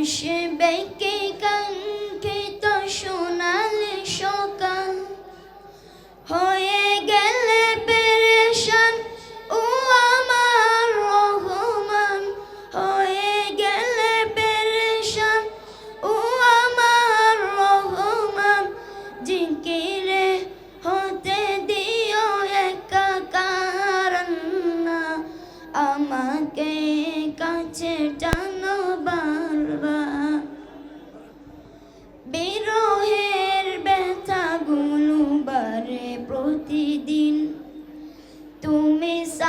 আসবে কে কাঙ্ক্ষিত সোনালি সকাল হয়ে গেলে পেরেশান, ও আমার রহমান। হয়ে গেলে পেরেশান, ও আমার রহমান। জিকিরে হতে দিও একাকার না। আমাকে কাছে বারবার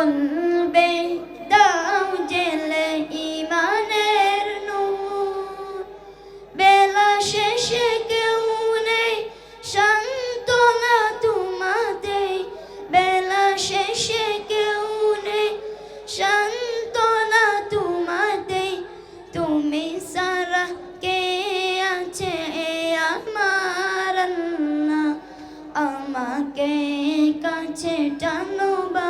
কলবে দাও জেলে ইমানের নূর। বেলা শেষে কেউ নেই, সান্ত্বনা তোমাতে বেলা শেষে কেউ নেই, সান্ত্বনা তোমাতে তুমি সারা কে আছে আমার আমাকে কাছে টানো বারবার